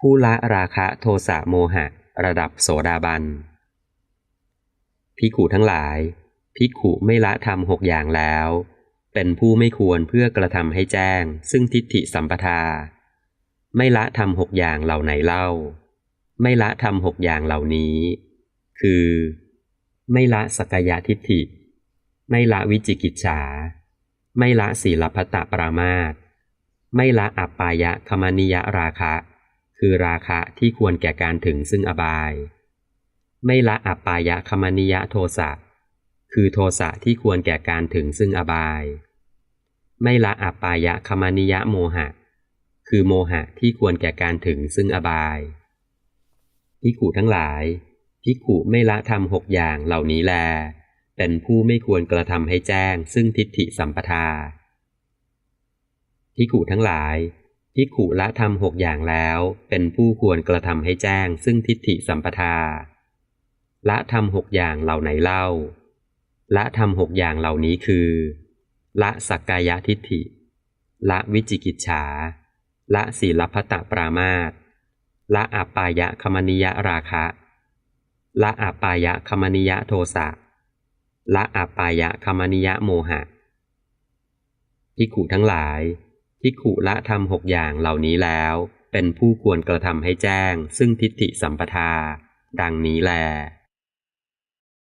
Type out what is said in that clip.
ผู้ละราคะโทสะโมหะ ระดับโสดาบันพิขุทั้งหลายพิขุไม่ละทำหกอย่างแล้ว เป็นผู้ไม่ควรเพื่อกระทำให้แจ้ง ซึ่งทิฏฐิสัมปทา ไม่ละทำหกอย่างเหล่าไหนเล่า ไม่ละทำหกอย่างเหล่านี้ คือ ไม่ละสกยทิฏฐิ ไม่ละวิจิกิจฉา ไม่ละศีลพัตตปรามาตไม่ละอัปปายะคมนิยราคะ คือราคะที่ควรแก่การถึงซึ่งอบาย ไม่ละอัปปายะคมนิยะโทสะคือโทสะที่ควรแก่การถึงซึ่งอบาย ไม่ละอัปปายะคมนิยะโมหะ คือโมหะที่ควรแก่การถึงซึ่งอบายพิขุทั้งหลายพิขุไม่ละทำหกอย่างเหล่านี้แล เป็นผู้ไม่ควรกระทำให้แจ้งซึ่งทิฏฐิสัมปทาพิขุทั้งหลาย พิขุละทำหกอย่างแล้ว เป็นผู้ควรกระทำให้แจ้ง ซึ่งทิฏฐิสัมปทา ละทำหกอย่างเหล่าไหนเล่า ละทำหกอย่างเหล่านี้คือ ละสักกายทิฏฐิ ละวิจิกิจฉา ละศีลพัตตปรามาตละอัปปายะคมนิยราคะ ละอัปปายะคมนิยโทสะ ละอัปปายะคมนิยโมหะพิขุทั้งหลาย พิขุละทำหกอย่างเหล่านี้แล้ว เป็นผู้ควรกระทำให้แจ้ง ซึ่งทิฏฐิสัมปทา ดังนี้แล